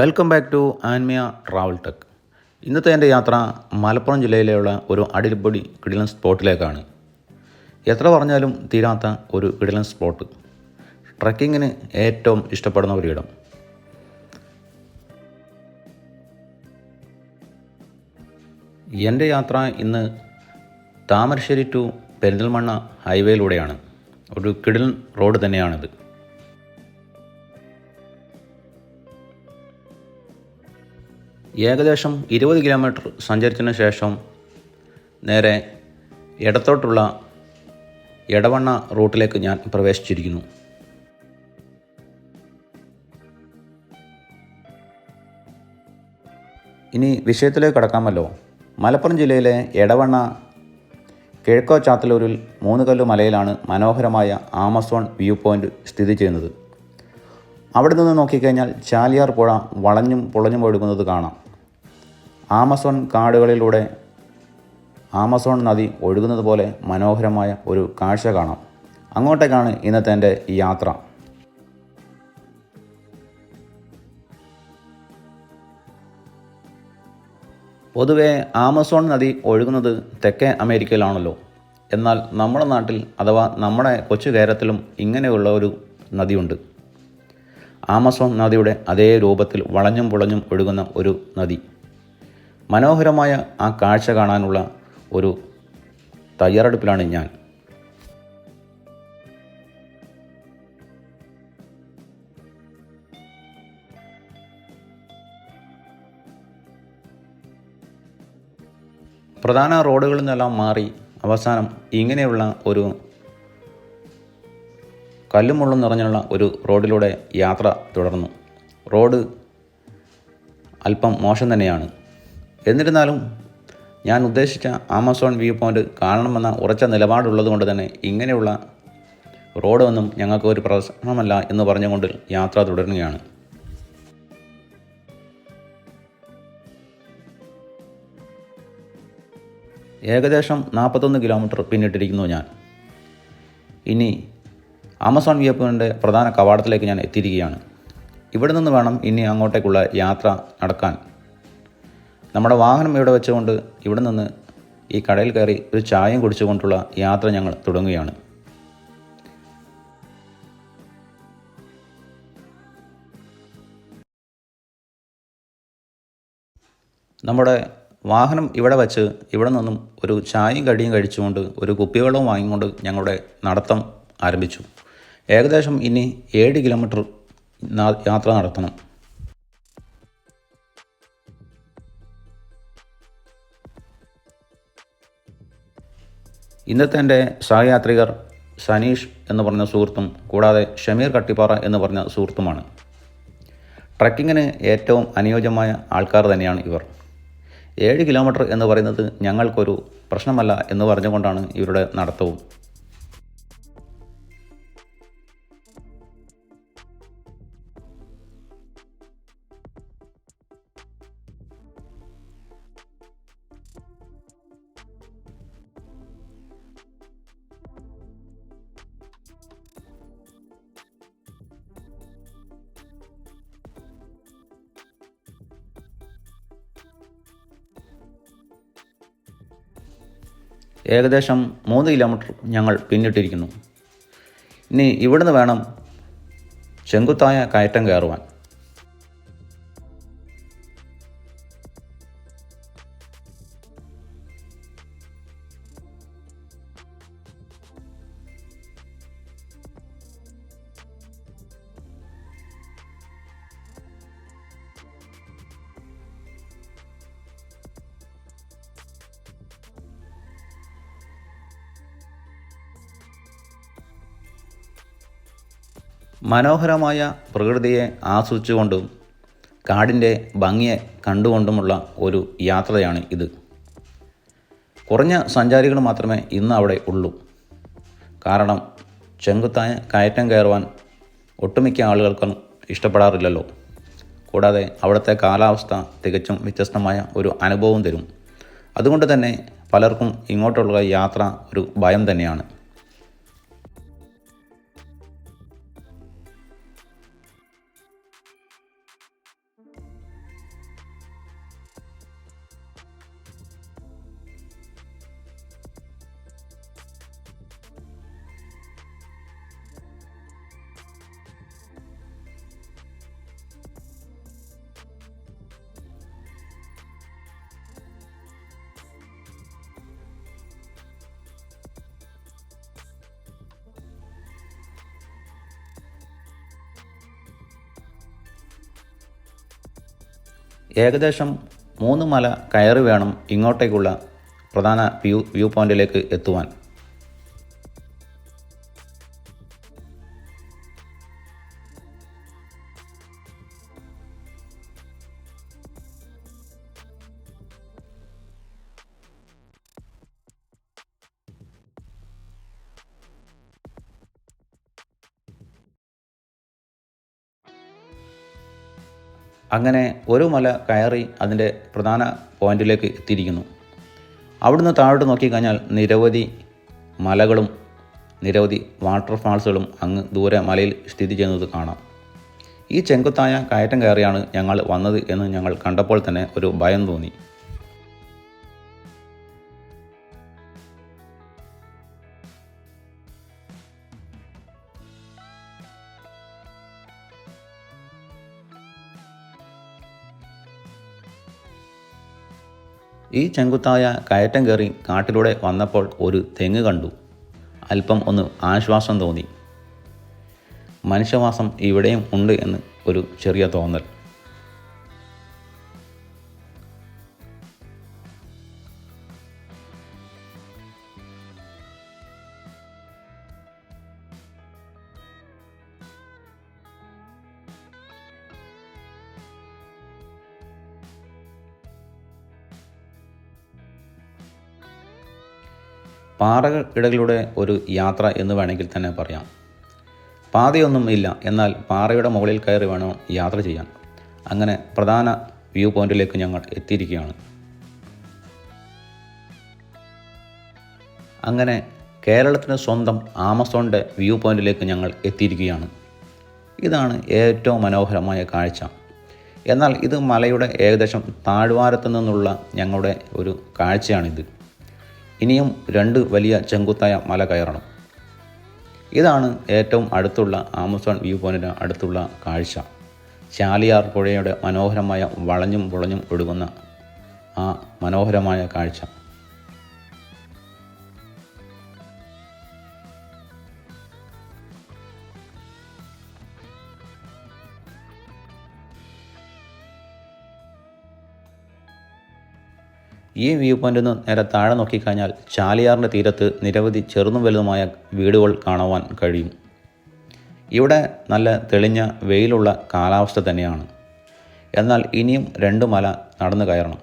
Welcome back to Anmiya travel tech ഇന്നത്തെ എന്റെ യാത്ര മലപ്പുറം ജില്ലയിലുള്ള ഒരു അടിപൊളി കിടിലൻ സ്പോട്ടിലേക്കാണ്. എത്ര പറഞ്ഞാലും തീരാത്ത ഒരു കിടിലൻ സ്പോട്ട്. ട്രക്കിങ്ങിന് ഏറ്റവും ഇഷ്ടപ്പെടുന്ന ഒരിടം എന്റെ യാത്ര ഇന്ന് താമരശ്ശേരി ടു പെരിന്തൽമണ്ണ ഹൈവേയിലൂടെയാണ്. ഒരു കിടിലൻ റോഡ് തന്നെയാണിത്. ഏകദേശം ഇരുപത് കിലോമീറ്റർ സഞ്ചരിച്ചതിന് ശേഷം നേരെ ഇടത്തോട്ടുള്ള എടവണ്ണ റൂട്ടിലേക്ക് ഞാൻ പ്രവേശിച്ചിരിക്കുന്നു. ഇനി വിഷയത്തിലേക്ക് കടക്കാമല്ലോ. മലപ്പുറം ജില്ലയിലെ എടവണ്ണ കിഴക്കോ ചാത്തലൂരിൽ മൂന്നുകല്ലു മലയിലാണ് മനോഹരമായ ആമസോൺ വ്യൂ പോയിന്റ് സ്ഥിതി ചെയ്യുന്നത്. അവിടെ നിന്ന് നോക്കിക്കഴിഞ്ഞാൽ ചാലിയാർ പുഴ വളഞ്ഞും പൊളഞ്ഞും ഒഴുകുന്നത് കാണാം. ആമസോൺ കാടുകളിലൂടെ ആമസോൺ നദി ഒഴുകുന്നത് പോലെ മനോഹരമായ ഒരു കാഴ്ച കാണാം. അങ്ങോട്ടേക്കാണ് ഇന്നത്തെ എന്റെ യാത്ര. പൊതുവെ ആമസോൺ നദി ഒഴുകുന്നത് തെക്കേ അമേരിക്കയിലാണല്ലോ. എന്നാൽ നമ്മുടെ നാട്ടിൽ അഥവാ നമ്മുടെ കൊച്ചു കേരളത്തിലും ഇങ്ങനെയുള്ള ഒരു നദിയുണ്ട്. ആമസോൺ നദിയുടെ അതേ രൂപത്തിൽ വളഞ്ഞും പുളഞ്ഞും ഒഴുകുന്ന ഒരു നദി. മനോഹരമായ ആ കാഴ്ച കാണാനുള്ള ഒരു തയ്യാറെടുപ്പിലാണ് ഞാൻ. പ്രധാന റോഡുകളിൽ നിന്നെല്ലാം മാറി അവസാനം ഇങ്ങനെയുള്ള ഒരു കല്ലും മുള്ളും നിറഞ്ഞുള്ള ഒരു റോഡിലൂടെ യാത്ര തുടർന്നു. റോഡ് അല്പം മോശം തന്നെയാണ്. എന്നിരുന്നാലും ഞാൻ ഉദ്ദേശിച്ച ആമസോൺ വ്യൂ പോയിന്റ് കാണണമെന്ന ഉറച്ച നിലപാടുള്ളതുകൊണ്ട് തന്നെ ഇങ്ങനെയുള്ള റോഡൊന്നും ഞങ്ങൾക്ക് ഒരു പ്രശ്നമല്ല എന്ന് പറഞ്ഞുകൊണ്ട് യാത്ര തുടരുകയാണ്. ഏകദേശം നാൽപ്പത്തൊന്ന് കിലോമീറ്റർ പിന്നിട്ടിരിക്കുന്നു ഞാൻ. ഇനി ആമസോൺ വ്യൂ പോയിന്റെ പ്രധാന കവാടത്തിലേക്ക് ഞാൻ എത്തിയിരിക്കുകയാണ്. ഇവിടെ നിന്ന് വേണം ഇനി അങ്ങോട്ടേക്കുള്ള യാത്ര നടക്കാൻ. നമ്മുടെ വാഹനം ഇവിടെ വെച്ചുകൊണ്ട് ഇവിടെ നിന്ന് ഈ കടയിൽ കയറി ഒരു ചായം കുടിച്ചുകൊണ്ടുള്ള യാത്ര ഞങ്ങൾ തുടങ്ങുകയാണ്. നമ്മുടെ വാഹനം ഇവിടെ വച്ച് ഇവിടെ നിന്നും ഒരു ചായയും കടിയും കഴിച്ചുകൊണ്ട് ഒരു കുപ്പിവെള്ളവും വാങ്ങിക്കൊണ്ട് ഞങ്ങളുടെ നടത്തം ആരംഭിച്ചു. ഏകദേശം ഇനി ഏഴ് കിലോമീറ്റർ യാത്ര നടത്തണം. ഇന്നത്തെ എന്റെ സഹയാത്രികർ സനീഷ് എന്ന് പറഞ്ഞ സുഹൃത്തും കൂടാതെ ഷമീർ കട്ടിപ്പാറ എന്ന് പറഞ്ഞ സുഹൃത്തുമാണ്. ട്രക്കിങ്ങിന് ഏറ്റവും അനുയോജ്യമായ ആൾക്കാർ തന്നെയാണ് ഇവർ. ഏഴ് കിലോമീറ്റർ എന്ന് പറയുന്നത് ഞങ്ങൾക്കൊരു പ്രശ്നമല്ല എന്ന് പറഞ്ഞുകൊണ്ടാണ് ഇവരുടെ നടത്തവും. ഏകദേശം മൂന്ന് കിലോമീറ്റർ ഞങ്ങൾ പിന്നിട്ടിരിക്കുന്നു. ഇനി ഇവിടുന്ന് വേണം ചെങ്കുത്തായ കയറ്റം കയറുവാൻ. മനോഹരമായ പ്രകൃതിയെ ആസ്വദിച്ചുകൊണ്ടും കാടിന്റെ ഭംഗിയെ കണ്ടുകൊണ്ടുമുള്ള ഒരു യാത്രയാണ് ഇത്. കുറഞ്ഞ സഞ്ചാരികൾ മാത്രമേ ഇന്ന് അവിടെ ഉള്ളൂ. കാരണം ചെങ്കുത്തായ കയറ്റം കയറുവാൻ ഒട്ടുമിക്ക ആളുകൾക്കും ഇഷ്ടപ്പെടാറില്ലല്ലോ. കൂടാതെ അവിടുത്തെ കാലാവസ്ഥ തികച്ചും വ്യത്യസ്തമായ ഒരു അനുഭവം തരും. അതുകൊണ്ട് തന്നെ പലർക്കും ഇങ്ങോട്ടുള്ള യാത്ര ഒരു ഭയം തന്നെയാണ്. ഏകദേശം മൂന്ന് മല കയറി വേണം ഇങ്ങോട്ടേക്കുള്ള പ്രധാന വ്യൂ വ്യൂ പോയിന്റിലേക്ക് എത്തുവാൻ. അങ്ങനെ ഒരു മല കയറി അതിന്റെ പ്രധാന പോയിന്റിലേക്ക് എത്തിയിരിക്കുന്നു. അവിടുന്ന് താഴോട്ട് നോക്കിക്കഴിഞ്ഞാൽ നിരവധി മലകളും നിരവധി വാട്ടർഫാൾസുകളും അങ്ങ് ദൂരെ മലയിൽ സ്ഥിതി ചെയ്യുന്നത് കാണാം. ഈ ചെങ്കുത്തായ കയറ്റം കയറിയാണ് ഞങ്ങൾ വന്നത് എന്ന് ഞങ്ങൾ കണ്ടപ്പോൾ തന്നെ ഒരു ഭയം തോന്നി. ഈ ചെങ്കുത്തായ കയറ്റം കയറി കാട്ടിലൂടെ വന്നപ്പോൾ ഒരു തെങ്ങ് കണ്ടു. അല്പം ഒന്ന് ആശ്വാസം തോന്നി. മനുഷ്യവാസം ഇവിടെയും ഉണ്ട് എന്ന് ഒരു ചെറിയ തോന്നൽ. പാറയിടകളിലൂടെ ഒരു യാത്ര എന്ന് വേണമെങ്കിൽ തന്നെ പറയാം. പാതയൊന്നും ഇല്ല. എന്നാൽ പാറയുടെ മുകളിൽ കയറി വേണം യാത്ര ചെയ്യാൻ. അങ്ങനെ പ്രധാന വ്യൂ പോയിന്റിലേക്ക് ഞങ്ങൾ എത്തിയിരിക്കുകയാണ്. അങ്ങനെ കേരളത്തിന് സ്വന്തം ആമസോണിന്റെ വ്യൂ പോയിന്റിലേക്ക് ഞങ്ങൾ എത്തിയിരിക്കുകയാണ്. ഇതാണ് ഏറ്റവും മനോഹരമായ കാഴ്ച. എന്നാൽ ഇത് മലയുടെ ഏകദേശം താഴ്വാരത്തു നിന്നുള്ള ഞങ്ങളുടെ ഒരു കാഴ്ചയാണിത്. ഇനിയും രണ്ട് വലിയ ചെങ്കുത്തായ മല കയറണം. ഇതാണ് ഏറ്റവും അടുത്തുള്ള ആമസോൺ വ്യൂ പോയിന്റിന് അടുത്തുള്ള കാഴ്ച. ചാലിയാർ പുഴയുടെ മനോഹരമായ വളഞ്ഞും പുളഞ്ഞും ഒഴുകുന്ന ആ മനോഹരമായ കാഴ്ച. ഈ വ്യൂ പോയിന്റിൽ നിന്ന് നേരെ താഴെ നോക്കിക്കഴിഞ്ഞാൽ ചാലിയാറിന്റെ തീരത്ത് നിരവധി ചെറുതും വലുതുമായ വീടുകൾ കാണുവാൻ കഴിയും. ഇവിടെ നല്ല തെളിഞ്ഞ വെയിലുള്ള കാലാവസ്ഥ തന്നെയാണ്. എന്നാൽ ഇനിയും രണ്ട് മല നടന്നു കയറണം.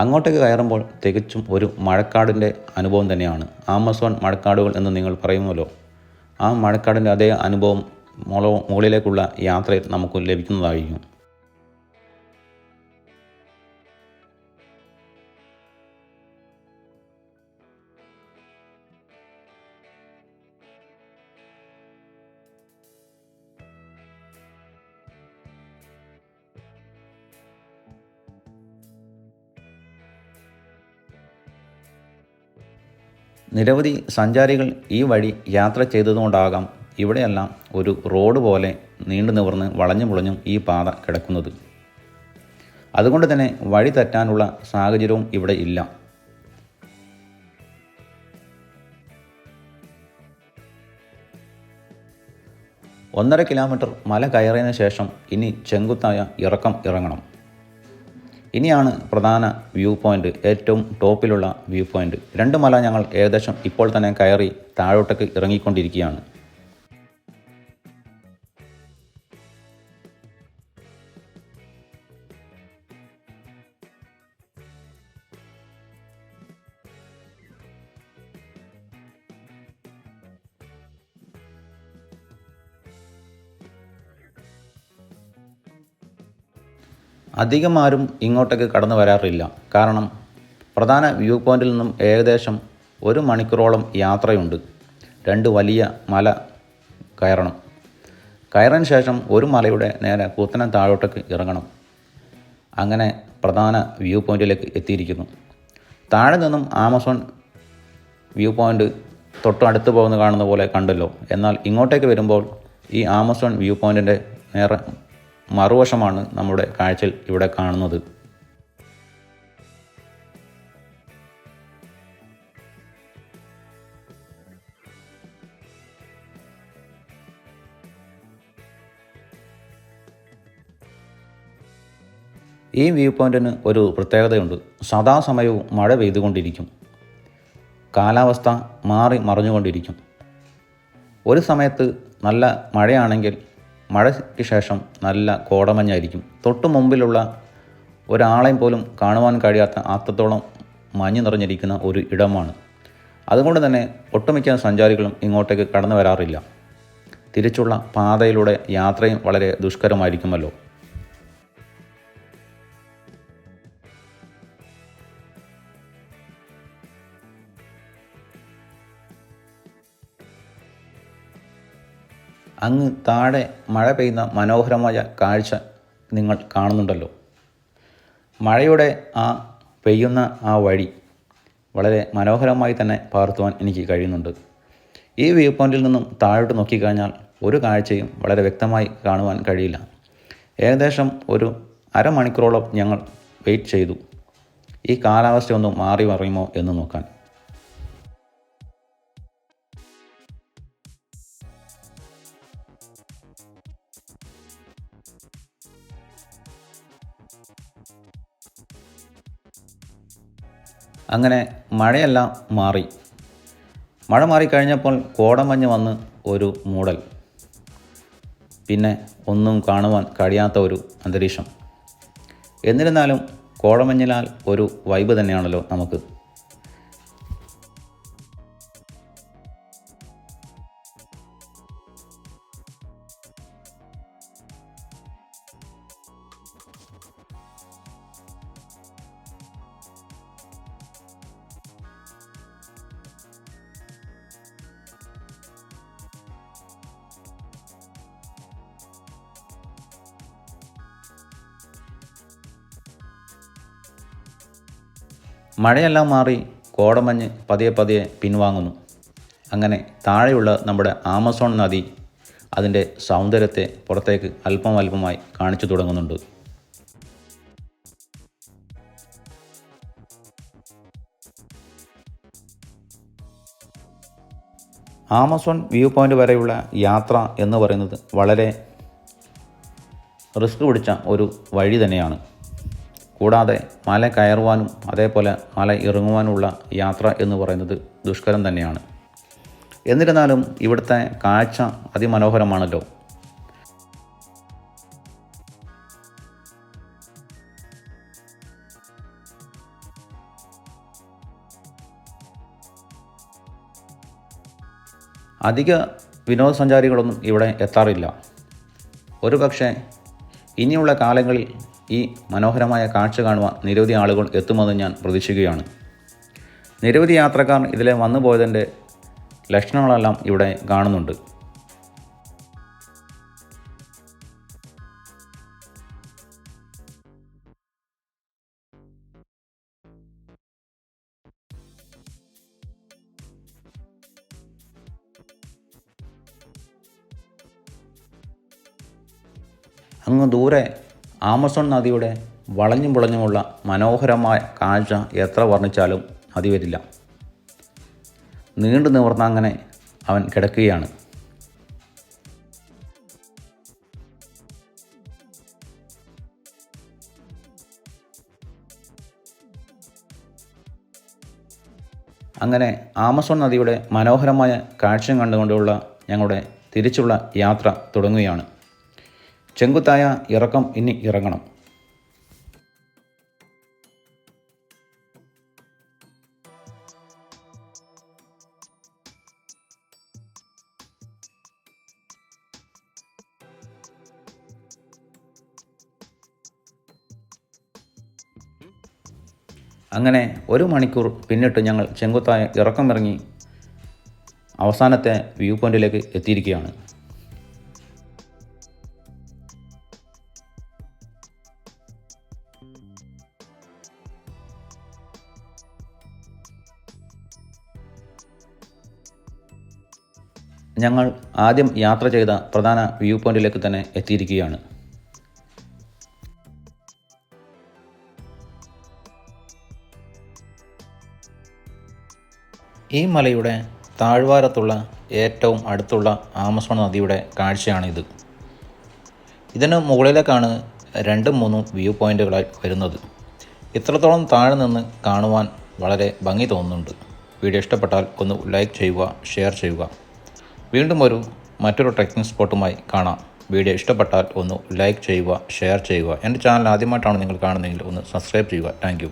അങ്ങോട്ടേക്ക് കയറുമ്പോൾ തികച്ചും ഒരു മഴക്കാടിന്റെ അനുഭവം തന്നെയാണ്. ആമസോൺ മഴക്കാടുകൾ എന്ന് നിങ്ങൾ പറയുമല്ലോ ആ മഴക്കാടിന്റെ അതേ അനുഭവം മുകളിലേക്കുള്ള യാത്രയിൽ നമുക്ക് ലഭിക്കുന്നതായിരിക്കും. നിരവധി സഞ്ചാരികൾ ഈ വഴി യാത്ര ചെയ്തതുകൊണ്ടാകാം ഇവിടെയെല്ലാം ഒരു റോഡ് പോലെ നീണ്ടു നിവർന്ന് വളഞ്ഞു പുളഞ്ഞും ഈ പാത കിടക്കുന്നത്. അതുകൊണ്ട് തന്നെ വഴി തെറ്റാനുള്ള സാഹചര്യവും ഇവിടെ ഇല്ല. ഒന്നര കിലോമീറ്റർ മല കയറിയതിനു ശേഷം ഇനി ചെങ്കുത്തായ ഇറക്കം ഇറങ്ങണം. ഇനിയാണ് പ്രധാന വ്യൂ പോയിന്റ് ഏറ്റവും ടോപ്പിലുള്ള വ്യൂ പോയിന്റ് രണ്ട് മല ഞങ്ങൾ ഏകദേശം ഇപ്പോൾ തന്നെ കയറി താഴോട്ടേക്ക് ഇറങ്ങിക്കൊണ്ടിരിക്കുകയാണ്. അധികം ആരും ഇങ്ങോട്ടേക്ക് കടന്നു വരാറില്ല. കാരണം പ്രധാന വ്യൂ പോയിന്റിൽ നിന്നും ഏകദേശം ഒരു മണിക്കൂറോളം യാത്രയുണ്ട്. രണ്ട് വലിയ മല കയറണം. കയറിന് ശേഷം ഒരു മലയുടെ നേരെ കുത്തനെ താഴോട്ടേക്ക് ഇറങ്ങണം. അങ്ങനെ പ്രധാന വ്യൂ പോയിന്റിലേക്ക് എത്തിയിരിക്കുന്നു. താഴെ നിന്നും ആമസോൺ വ്യൂ പോയിന്റ് തൊട്ടടുത്ത് പോകുന്ന കാണുന്ന പോലെ കണ്ടല്ലോ. എന്നാൽ ഇങ്ങോട്ടേക്ക് വരുമ്പോൾ ഈ ആമസോൺ വ്യൂ പോയിന്റിന്റെ നേരെ മറുവശമാണ് നമ്മുടെ കാഴ്ചയിൽ ഇവിടെ കാണുന്നത്. ഈ വ്യൂ പോയിന്റിന് ഒരു പ്രത്യേകതയുണ്ട്. സദാസമയവും മഴ പെയ്തുകൊണ്ടിരിക്കും. കാലാവസ്ഥ മാറി മറിഞ്ഞുകൊണ്ടിരിക്കും. ഒരു സമയത്ത് നല്ല മഴയാണെങ്കിൽ മഴയ്ക്ക് ശേഷം നല്ല കോടമഞ്ഞായിരിക്കും. തൊട്ടു മുമ്പിലുള്ള ഒരാളെയും പോലും കാണുവാൻ കഴിയാത്ത അത്രത്തോളം മഞ്ഞ് നിറഞ്ഞിരിക്കുന്ന ഒരു ഇടമാണ്. അതുകൊണ്ട് തന്നെ ഒട്ടുമിക്ക സഞ്ചാരികളും ഇങ്ങോട്ടേക്ക് കടന്നു വരാറില്ല. തിരിച്ചുള്ള പാതയിലൂടെ യാത്രയും വളരെ ദുഷ്കരമായിരിക്കുമല്ലോ. അങ്ങ് താഴെ മഴ പെയ്യുന്ന മനോഹരമായ കാഴ്ച നിങ്ങൾ കാണുന്നുണ്ടല്ലോ. മഴയുടെ ആ പെയ്യുന്ന ആ വഴി വളരെ മനോഹരമായി തന്നെ പകർത്തുവാൻ എനിക്ക് കഴിയുന്നുണ്ട്. ഈ വ്യൂ പോയിന്റിൽ നിന്നും താഴോട്ട് നോക്കിക്കഴിഞ്ഞാൽ ഒരു കാഴ്ചയും വളരെ വ്യക്തമായി കാണുവാൻ കഴിയില്ല. ഏകദേശം ഒരു അരമണിക്കൂറോളം ഞങ്ങൾ വെയിറ്റ് ചെയ്തു. ഈ കാലാവസ്ഥയൊന്നും മാറി മറിയുമോ എന്ന് നോക്കാൻ. അങ്ങനെ മഴയെല്ലാം മാറി. മഴ മാറിക്കഴിഞ്ഞപ്പോൾ കോടമഞ്ഞ് വന്ന് ഒരു മൂടൽ. പിന്നെ ഒന്നും കാണുവാൻ കഴിയാത്ത ഒരു അന്തരീക്ഷം. എന്നിരുന്നാലും കോടമഞ്ഞിനാൽ ഒരു വൈബ് തന്നെയാണല്ലോ നമുക്ക്. മഴയെല്ലാം മാറി കോടമഞ്ഞ് പതിയെ പതിയെ പിൻവാങ്ങുന്നു. അങ്ങനെ താഴെയുള്ള നമ്മുടെ ആമസോൺ നദി അതിന്റെ സൗന്ദര്യത്തെ പുറത്തേക്ക് അല്പം അല്പമായി കാണിച്ചു തുടങ്ങുന്നുണ്ട്. ആമസോൺ വ്യൂ പോയിന്റ് വരെയുള്ള യാത്ര എന്ന് പറയുന്നത് വളരെ റിസ്ക് പിടിച്ച ഒരു വഴി തന്നെയാണ്. കൂടാതെ മല കയറുവാനും അതേപോലെ മല ഇറങ്ങുവാനുമുള്ള യാത്ര എന്ന് പറയുന്നത് ദുഷ്കരം തന്നെയാണ്. എന്നിരുന്നാലും ഇവിടുത്തെ കാഴ്ച അതിമനോഹരമാണല്ലോ. അധിക വിനോദസഞ്ചാരികളൊന്നും ഇവിടെ എത്താറില്ല. ഒരു പക്ഷേ ഇനിയുള്ള കാലങ്ങളിൽ ഈ മനോഹരമായ കാഴ്ച കാണുവാൻ നിരവധി ആളുകൾ എത്തുമെന്ന് ഞാൻ പ്രതീക്ഷിക്കുകയാണ്. നിരവധി യാത്രക്കാർ ഇതിലെ വന്നു പോയതിന്റെ ലക്ഷണങ്ങളെല്ലാം ഇവിടെ കാണുന്നുണ്ട്. അങ്ങ് ദൂരെ ആമസോൺ നദിയുടെ വളഞ്ഞും പുളഞ്ഞുമുള്ള മനോഹരമായ കാഴ്ച എത്ര വർണിച്ചാലും മതി വരില്ല. നീണ്ടു നിവർന്ന അങ്ങനെ അവൻ കിടക്കുകയാണ്. അങ്ങനെ ആമസോൺ നദിയുടെ മനോഹരമായ കാഴ്ചയും കണ്ടുകൊണ്ടുള്ള ഞങ്ങളുടെ തിരിച്ചുള്ള യാത്ര തുടങ്ങുകയാണ്. ചെങ്കുത്തായ ഇറക്കം ഇനി ഇറങ്ങണം. അങ്ങനെ ഒരു മണിക്കൂർ പിന്നിട്ട് ഞങ്ങൾ ചെങ്കുത്തായ ഇറക്കം ഇറങ്ങി അവസാനത്തെ വ്യൂ പോയിന്റിലേക്ക് എത്തിയിരിക്കുകയാണ്. ഞങ്ങൾ ആദ്യം യാത്ര ചെയ്ത പ്രധാന വ്യൂ പോയിന്റിലേക്ക് തന്നെ എത്തിയിരിക്കുകയാണ്. ഈ മലയുടെ താഴ്വാരത്തുള്ള ഏറ്റവും അടുത്തുള്ള ആമസോൺ നദിയുടെ കാഴ്ചയാണിത്. ഇതിന് മുകളിലേക്കാണ് രണ്ടും മൂന്നും വ്യൂ പോയിന്റുകളായി വരുന്നത്. ഇത്രത്തോളം താഴെ നിന്ന് കാണുവാൻ വളരെ ഭംഗി തോന്നുന്നുണ്ട്. വീഡിയോ ഇഷ്ടപ്പെട്ടാൽ ഒന്ന് ലൈക്ക് ചെയ്യുക ഷെയർ ചെയ്യുക. വീണ്ടും ഒരു മറ്റൊരു ട്രക്കിംഗ് സ്പോട്ടുമായി കാണാം. വീഡിയോ ഇഷ്ടപ്പെട്ടാൽ ഒന്ന് ലൈക്ക് ചെയ്യുക ഷെയർ ചെയ്യുക. എന്റെ ചാനൽ ആദ്യമായിട്ടാണ് നിങ്ങൾ കാണുന്നതെങ്കിൽ ഒന്ന് സബ്സ്ക്രൈബ് ചെയ്യുക. താങ്ക്